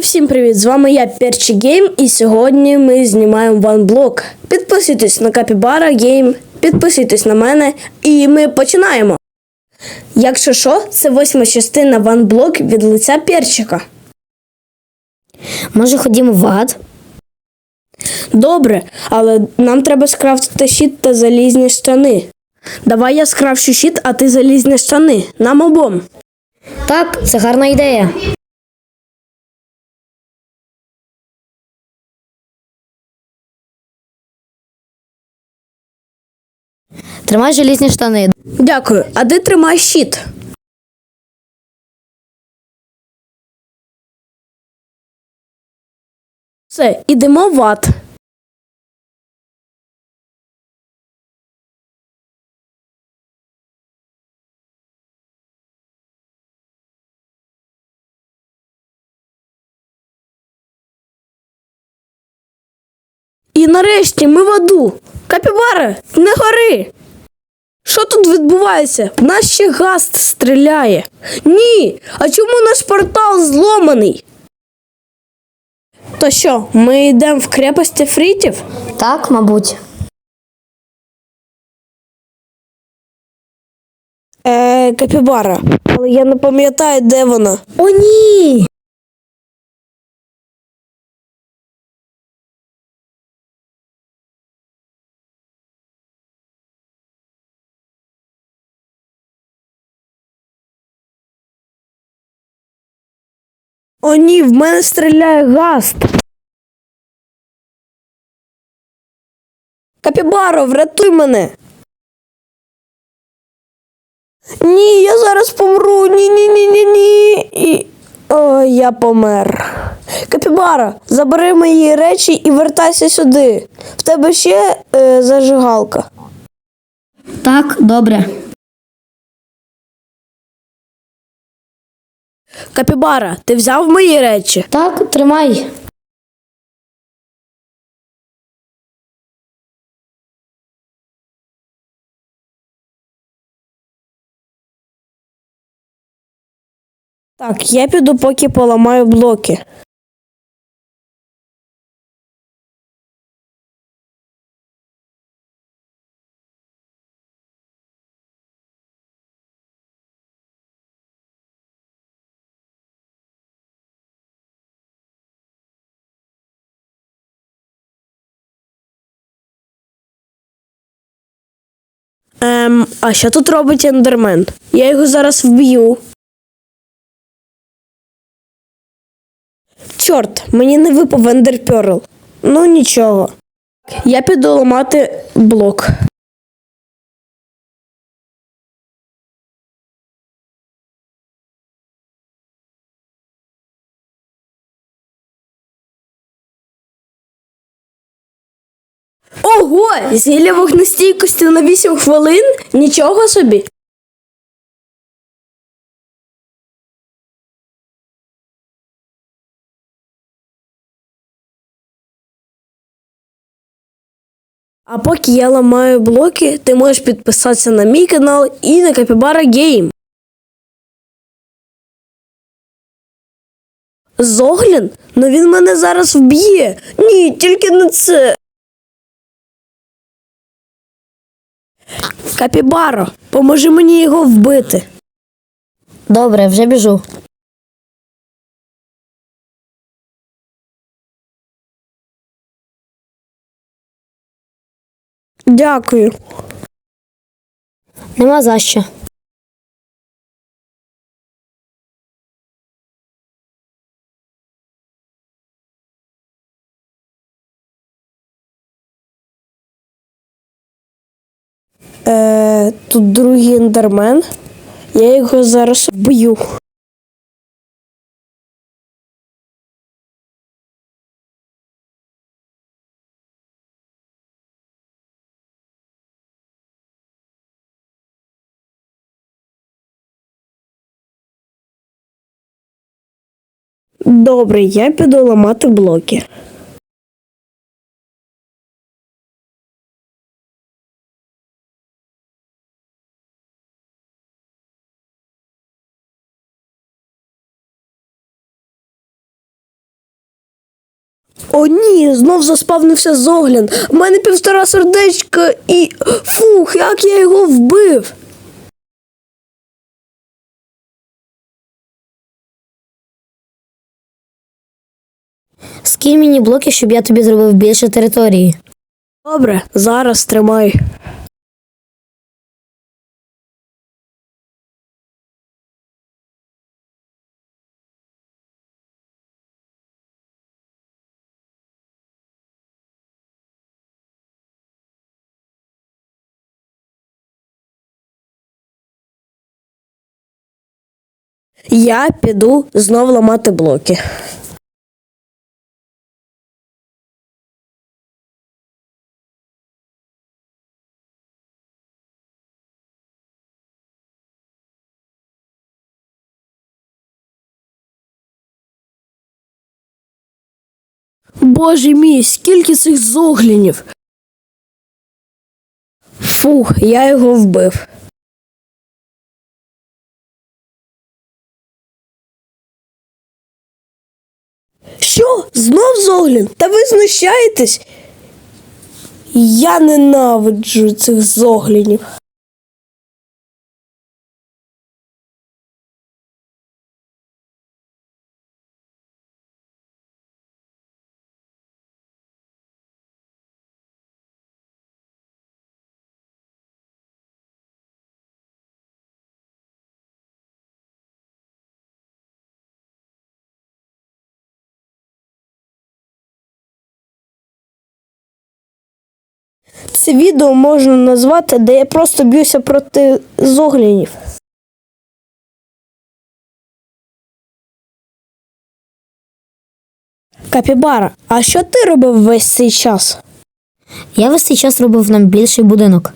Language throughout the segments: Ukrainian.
всім привіт! З вами я Перчі Гейм, і сьогодні ми знімаємо ванблок. Підписуйтесь на Капібара Гейм, підписуйтесь на мене, і ми починаємо. Якщо що, це восьма частина ванблок від лиця Перчика. Може, ходімо в ад? Добре, але нам треба скрафтити щит та залізні штани. Давай я скрафчу щит, а ти залізні штани. Нам обом. Так, це гарна ідея. Тримай желізні штани. Дякую. А де тримай щит? Все, ідемо в ад. І нарешті ми в аду. Капібара, не гори! Що тут відбувається? В нас ще гаст стріляє. Ні. А чому наш портал зломаний? То що, ми йдемо в крепості фрітів? Так, мабуть. Е, Капібара, але я не пам'ятаю, де вона. О, ні! О, ні, в мене стріляє гаст. Капібаро, врятуй мене. Ні, я зараз помру. Ні, ні, ні, ні, ні. І... О, я помер. Капібара, забери мої речі і вертайся сюди. В тебе ще е, зажигалка. Так, добре. Капібара, ти взяв мої речі? Так, тримай. Так, я піду, поки поламаю блоки. Ем, а що тут робить ендермен? Я його зараз вб'ю. Чорт, мені не випав ендерперл. Ну нічого. Я піду ламати блок. Ого! Зілля вогнестійкості на 8 хвилин? Нічого собі. А поки я ламаю блоки, ти можеш підписатися на мій канал і на Капібара Гейм. Зоглін? Ну він мене зараз вб'є. Ні, тільки не це. Капібаро, поможи мені його вбити. Добре, вже біжу. Дякую. Нема за що. Е, тут другий ендермен. Я його зараз вб'ю. Добре, я піду ламати блоки. О, ні, знов заспавнився зоглян. У мене півтора сердечка і. Фух, як я його вбив. Скинь мені блоки, щоб я тобі зробив більше території. Добре, зараз тримай. Я піду знов ламати блоки. Боже мій, скільки цих зоглінів. Фух, я його вбив. Що? Знов зоглін? Та ви знущаєтесь? Я ненавиджу цих зоглінів. Це відео можна назвати, де я просто б'юся проти зоглінів. Капібара, а що ти робив весь цей час? Я весь цей час робив нам більший будинок.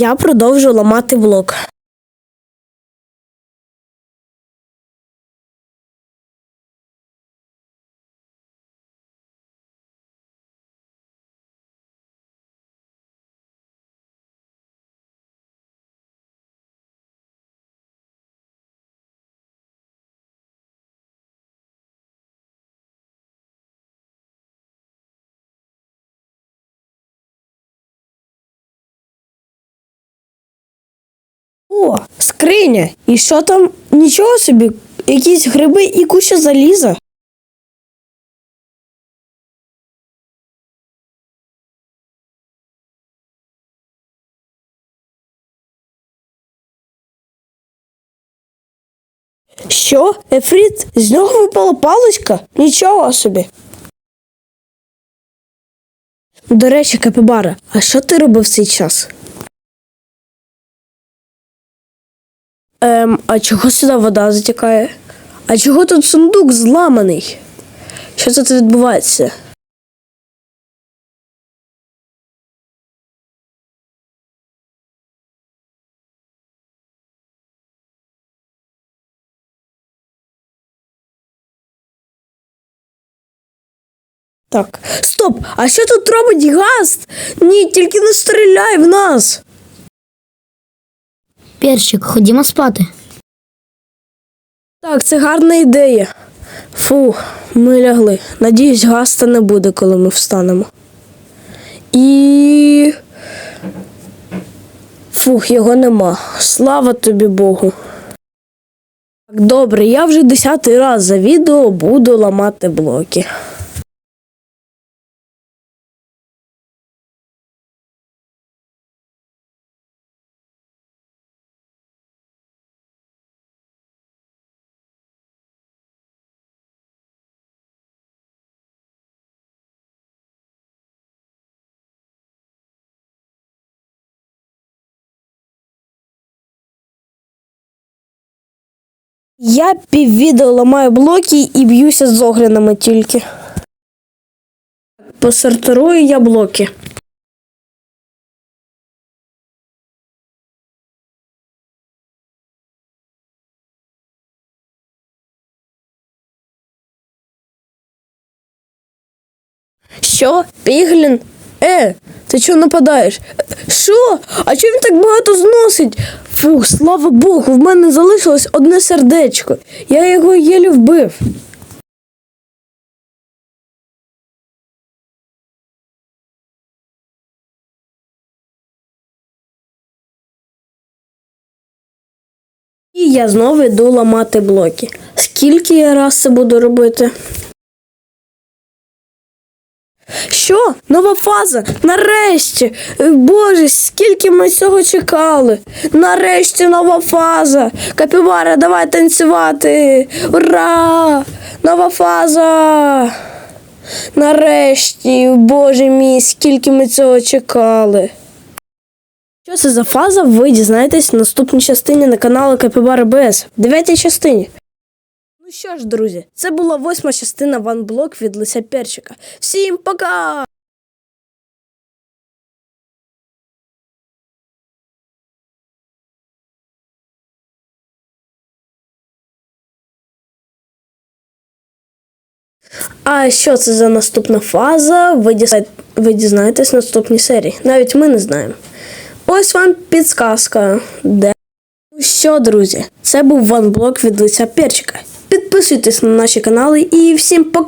Я продовжу ламати блок. О, скриня. І що там? Нічого собі, якісь гриби і куща заліза. Що? Ефріт, з нього випала паличка? Нічого собі. До речі, Капібара, а що ти робив в цей час? Ем, а чого сюди вода затікає? А чого тут сундук зламаний? Що тут відбувається? Так, стоп! А що тут робить гаст? Ні, тільки не стріляй в нас. Перчик, ходімо спати. Так, це гарна ідея. Фу, ми лягли. Надіюсь, гаста не буде, коли ми встанемо. І. Фух, його нема. Слава тобі Богу. Так, добре, я вже десятий раз за відео буду ламати блоки. Я піввідео ламаю блоки і б'юся з оглянами тільки. Посортирую я блоки. Що? Піглін? Е, ти чого нападаєш? Е, Що? А чому він так багато зносить? Фух, слава Богу, в мене залишилось одне сердечко. Я його єлі вбив. І я знову йду ламати блоки. Скільки я раз це буду робити? Що? Нова фаза? Нарешті! Е, Боже, скільки ми цього чекали! Нарешті нова фаза! Капібара, давай танцювати! Ура! Нова фаза! Нарешті, боже мій, скільки ми цього чекали! Що це за фаза? Ви дізнаєтесь в наступній частині на каналі Капібара БС, в дев'ятій частині. Ну що ж, друзі, це була восьма частина ванблок від Лися Перчика. Всім пока! А що це за наступна фаза? Ви, дізна... ви дізнаєтесь в наступній серії. Навіть ми не знаємо. Ось вам підсказка. Де? Ну що, друзі, це був ванблок від лиця Перчика. Підписуйтесь на наші канали і всім пока!